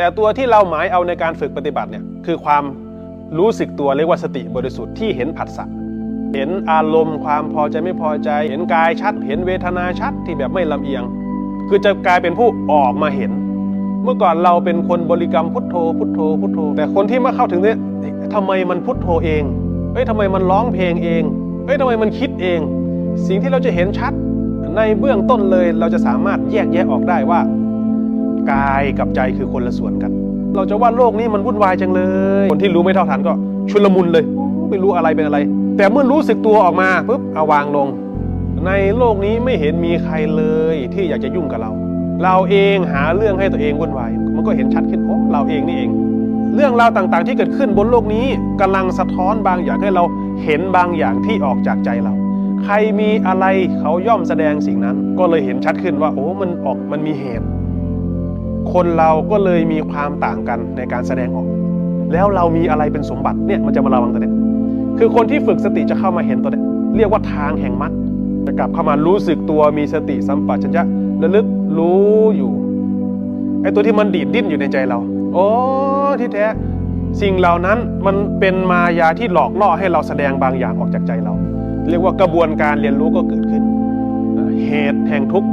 แต่ตัวที่เราหมายเอาในการฝึกปฏิบัติเนี่ยคือความรู้สึกตัวเรียกว่าสติบริสุทธิ์ที่เห็นผัสสะเห็นอารมณ์ความพอใจไม่พอใจ เห็นกายชัด เห็นเวทนาชัดที่แบบไม่ลำเอียง คือจะกลายเป็นผู้ออกมาเห็น เมื่อก่อนเราเป็นคนบริกรรมพุทโธ พุทโธพุทโธ แต่คนที่มาเข้าถึงเนี่ยทำไมมันพุทโธเองเอ้ยทำไมมันร้องเพลงเองเอ้ยทำไมมันคิดเอง สิ่งที่เราจะเห็นชัด ในเบื้องต้นเลยเราจะสามารถแยกแยะออกได้ว่า กายกับใจคือคนละส่วนกัน เราจะว่าโลกนี้มันวุ่นวายจังเลย คนที่รู้ไม่เท่าทันก็ชุลมุนเลยไม่รู้อะไรเป็นอะไร แต่เมื่อรู้สึกตัวออกมาปุ๊บเอาวางลง ในโลกนี้ไม่เห็นมีใครเลยที่อยากจะยุ่งกับเรา เราเองหาเรื่องให้ตัวเองวุ่นวายมันก็เห็นชัดขึ้นโอ้เราเองนี่เอง เรื่องราวต่างๆที่เกิดขึ้นบนโลกนี้กำลังสะท้อนบางอย่างให้เราเห็นบางอย่างที่ออกจากใจเราใครมีอะไรเขาย่อมแสดงสิ่งนั้น ก็เลยเห็นชัดขึ้นว่า โอ้มันออกมันมีเหตุ คนเราก็เลยมีความต่างกันในการแสดงออก แล้วเรามีอะไรเป็นสมบัติเนี่ยมันจะมาระวังตัวเนี้ยคือคนที่ฝึกสติจะเข้ามาเห็นตัวเนี้ยเรียกว่าทางแห่งมรรคจะกลับเข้ามารู้สึกตัวมีสติสัมปชัญญะระลึกรู้อยู่ไอ้ตัวที่มันดีดดิ้นอยู่ในใจเราโอ้ที่แท้สิ่งเหล่านั้นมันเป็นมายาที่หลอกล่อให้เราแสดงบางอย่างออกจากใจเรา เรียกว่ากระบวนการเรียนรู้ก็เกิดขึ้น เหตุแห่งทุกข์